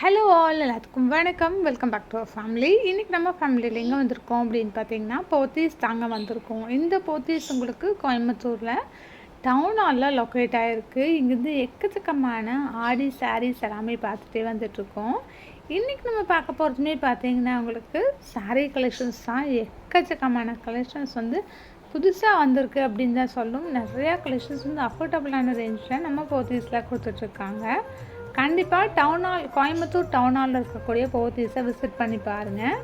Hello all எல்லாத்துக்கும் வணக்கம். Welcome back to our family இன்றைக்கி நம்ம ஃபேமிலியில் எங்கே வந்திருக்கோம் அப்படின்னு பார்த்தீங்கன்னா போத்தீஸ் தாங்க வந்திருக்கோம். இந்த போத்தீஸ் உங்களுக்கு கோயம்புத்தூரில் டவுன் ஹாலில் லொக்கேட் ஆகிருக்கு இங்கேருந்து எக்கச்சக்கமான ஆடி சாரீஸ் எல்லாமே பார்த்துட்டே வந்துட்ருக்கோம் இன்றைக்கி நம்ம பார்க்க போகிறதுமே பார்த்தீங்கன்னா உங்களுக்கு சாரீ கலெக்ஷன்ஸ் தான். எக்கச்சக்கமான கலெக்ஷன்ஸ் வந்து புதுசாக வந்திருக்கு அப்படின்னு தான் சொல்லும். நிறையா கலெக்ஷன்ஸ் வந்து அஃபோர்டபுளான ரேஞ்சில் நம்ம போத்தீஸில் கொடுத்துட்ருக்காங்க. கண்டிப்பாக டவுன் ஹால் கோயம்புத்தூர் டவுன் ஹாலில் இருக்கக்கூடிய போத்தீஸை விசிட் பண்ணி பாருங்கள்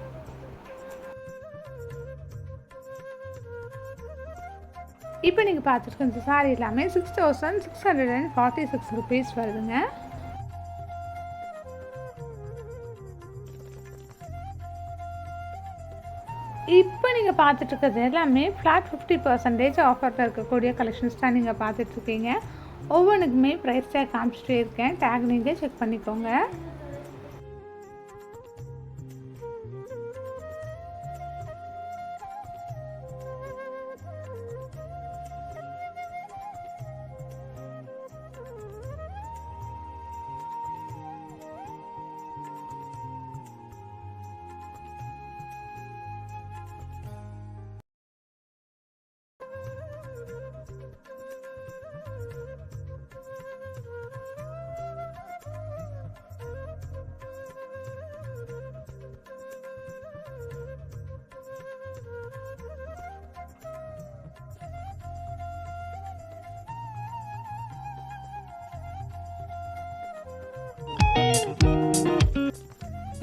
இப்போ நீங்கள் பார்த்துருக்க இந்த சாரி எல்லாமே six thousand six hundred and forty six rupees வருதுங்க. இப்போ நீங்கள் பார்த்துட்டு இருக்கிறது எல்லாமே ஃப்ளாட் ஃபிஃப்டி பர்சன்டேஜ் ஆஃபரில் இருக்கக்கூடிய கலெக்ஷன்ஸ் தான் நீங்கள் பார்த்துட்ருக்கீங்க ஒவ்வொன்றுக்குமே ப்ரைஸ் டேக் காமிச்சிட்டே இருக்கேன். டேக் நீங்கள் செக் பண்ணிக்கோங்க.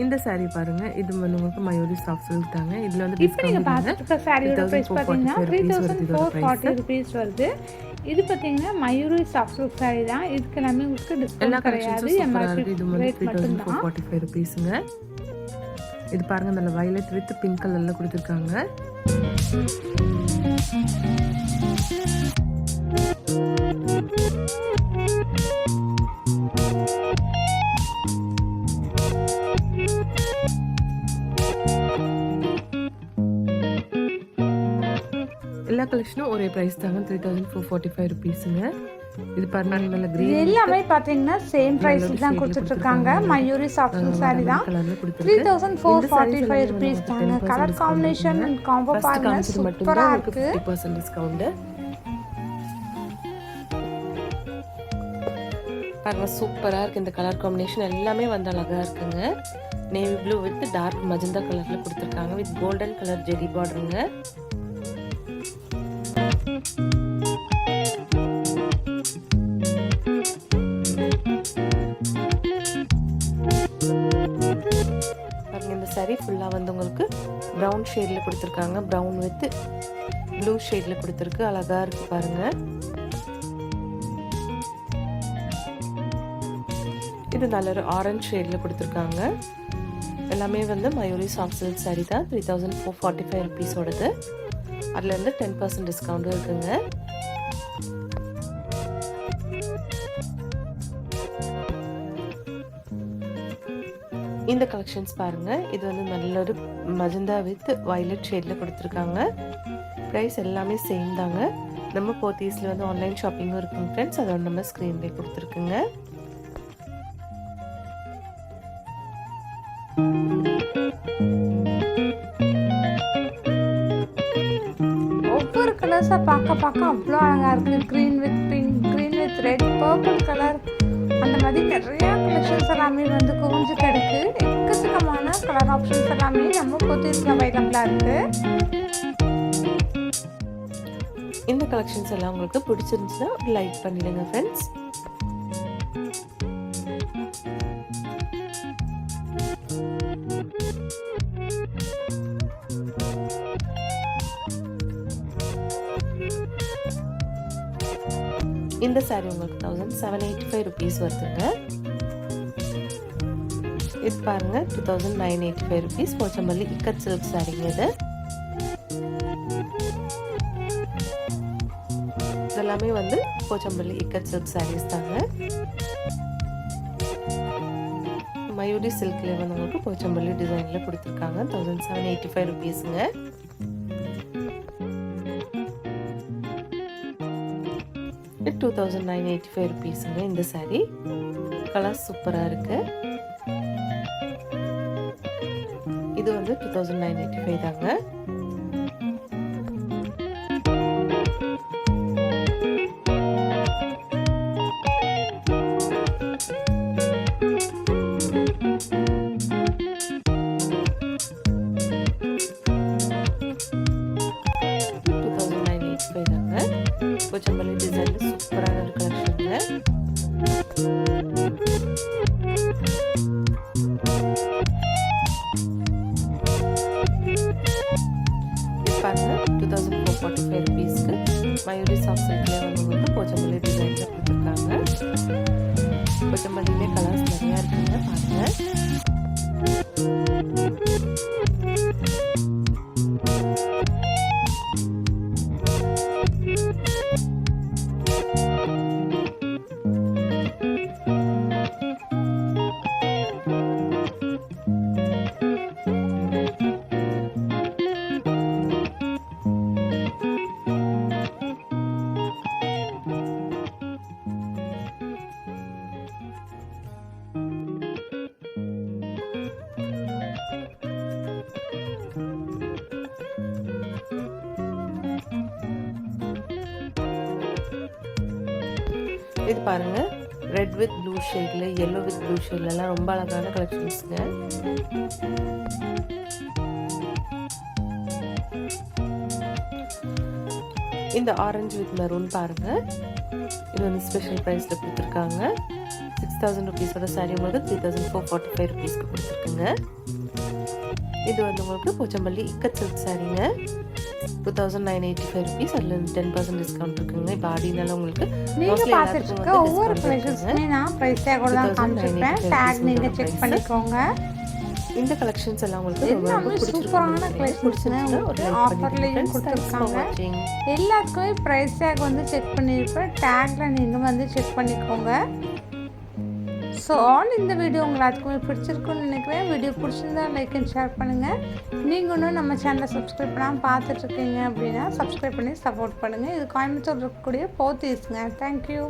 இந்த saree பாருங்க. இது வந்து உங்களுக்கு மயூரி சாஃப்ட் சில்க் தாங்க. இதுல வந்து இப்போ நீங்கள் பார்த்துட்டு சாரியோட ப்ரைஸ் பார்த்தீங்கன்னா three thousand four forty rupees வருது இது பார்த்தீங்கன்னா மயூரி சாஃப்ட் சில்க் சாரி தான். இதுக்கு எல்லாமே உங்களுக்கு டிஸ்கவுண்ட் கிடையாது. எம்ஆர்பி ரேட் மட்டும்தான். ஃபோர் ஃபார்ட்டி ஃபைவ் ருபீஸுங்க இது பாருங்க நல்ல வயலட் வித் பிங்க் கலர்ல கொடுத்துருக்காங்க. எல்லா கலெக்ஷனும் ஒரே பிரைஸ் தாங்க. Three thousand four forty five ருபீஸுங்க இது இது கிரீன் எல்லாமே பார்த்தீங்கன்னா சேம் ப்ரைஸில் தான் கொடுத்துட்டு இருக்காங்க. மயூரி சாஃப்ட் சாரி தான். Three thousand four forty five rupees வந்து தாங்க. 10% கலர் காம்பினேஷன். அண்ட் காம்போ பாருங்க. உங்களுக்கு இருக்கு. பர்சன்ட் டிஸ்கவுண்ட் பாருங்க சூப்பராக இருக்கு. இந்த கலர் காம்பினேஷன் எல்லாமே வந்து அழகா இருக்குங்க. Navy blue with dark magenta கலர்ல கொடுத்துருக்காங்க. வித் கோல்டன் கலர் ஜெரி பார்டருங்க இந்த saree ஃபுல்லாக வந்து உங்களுக்கு ப்ரௌன் ஷேடில் கொடுத்துருக்காங்க. ப்ரௌன் வித் ப்ளூ ஷேடில் கொடுத்துருக்கு. அழகாக இருக்குது பாருங்க. இது நல்ல ஒரு ஆரஞ்ச் ஷேடில் கொடுத்துருக்காங்க. எல்லாமே வந்து மயூரி சாஃப்ட் சில்க் சாரீ தான். Three thousand four forty five ருபீஸோடது அதுலேருந்து டென் பர்சன்ட் டிஸ்கவுண்ட்டும் இருக்குங்க. இந்த கலெக்ஷன்ஸ் பாருங்க. இது வந்து நல்ல ஒரு மஜந்தா வித் வயலட் ஷேடில் கொடுத்துருக்காங்க. ப்ரைஸ் எல்லாமே சேம் தாங்க. நம்ம போத்தீஸில் வந்து ஆன்லைன் ஷாப்பிங்கும் இருக்குங்க ஃப்ரெண்ட்ஸ் அதோட நம்ம ஸ்க்ரீன்லேயே கொடுத்துருக்குங்க. ஒவ்வொரு பார்க்க பார்க்க அவ்வளோ அழகாக இருக்குது green with pink green with red purple colour அந்த மாதிரி நிறையா கலெக்ஷன்ஸ் எல்லாமே வந்து குவிஞ்சு கிடக்கு. எக்கச்சக்கமான கலர் ஆப்ஷன்ஸ் எல்லாமே நம்ம போத்தீஸில் அவைலபிளாக இருக்குது இந்த கலெக்ஷன்ஸ் எல்லாம் உங்களுக்கு பிடிச்சிருந்துச்சுன்னா லைக் பண்ணிடுங்க ஃப்ரெண்ட்ஸ் இந்த saree உங்களுக்கு thousand seven eighty five rupees வருதுங்க. இது பாருங்க two thousand nine eighty five rupees Pochampally ikat silk சாரிங்க இது. இதெல்லாமே வந்து போச்சம்பள்ளி இக்கட் சில்க் சாரீஸ் தாங்க. மயூரி சில்க்ல வந்து உங்களுக்கு போச்சம்பள்ளி டிசைன்ல கொடுத்துருக்காங்க தௌசண்ட் செவன் எயிட்டி ஃபைவ் ருபீஸுங்க இது two thousand nine eighty five ருபீஸுங்க இந்த சாரீ கலர் சூப்பராக இருக்கு. இது வந்து two thousand nine eighty five தாங்க. ஃபார்ட்டி ஃபைவ் ருபீஸ்க்கு மயூரி சாஃப்ட் இது பாருங்க. ரெட் வித் ப்ளூ ஷேட்ல எல்லோ வித் ப்ளூ ஷேட்லலாம் ரொம்ப அழகான கலெக்ஷன்ஸ்ங்க இந்த ஆரஞ்சு வித் மெரூன் பாருங்க. இது வந்து ஸ்பெஷல் ப்ரைஸில் கொடுத்துருக்காங்க. சிக்ஸ் தௌசண்ட் ருபீஸோட சாரி உங்களுக்கு three thousand four forty five ருபீஸ்க்கு கொடுத்துருக்குங்க. இது வந்து உங்களுக்கு Pochampally ikat silk சாரீங்க two thousand nine eighty five rupees அதில் டென் பர்சன்ட் டிஸ்கவுண்ட் இருக்குங்க. இப்போ ஆடினால உங்களுக்கு நீங்க mostly பார்த்துட்டு எல்லாத்துக்கும் இருக்க வந்து ஒவ்வொரு. ப்ரைஸஸ்மே நான் ப்ரைஸ் டேக்கோட தான் 2009 காமிச்சிருப்பேன் டேக் நீங்க இதோட செக். பண்ணிக்கோங்க. இந்த கலெக்ஷன்ஸ் எல்லாம் உங்களுக்கு ரொம்ப சூப்பரான பிடிச்சிருக்குன்னு உங்களுக்கு offerலயும் கொடுத்திருக்காங்க. எல்லாத்துக்குமே ப்ரைஸ் டேக் வந்து செக் பண்ணியிருப்பேன். டேக்ல நீங்கள் வந்து செக் பண்ணிக்கோங்க. ஸோ ஆல் இந்த வீடியோ உங்களுக்கு எல்லாத்துக்குமே பிடிச்சிருக்குன்னு நினைக்கிறேன். வீடியோ பிடிச்சிருந்தா லைக் அண்ட் ஷேர் பண்ணுங்கள் நீங்கள் இன்னும் நம்ம சேனலை சப்ஸ்கிரைப் பண்ணாமல் பார்த்துட்ருக்கீங்க அப்படின்னா சப்ஸ்கிரைப் பண்ணி சப்போர்ட் பண்ணுங்கள் இது கோயம்புத்தூர் இருக்கக்கூடிய போத்தீஸ்ங்க தேங்க்யூ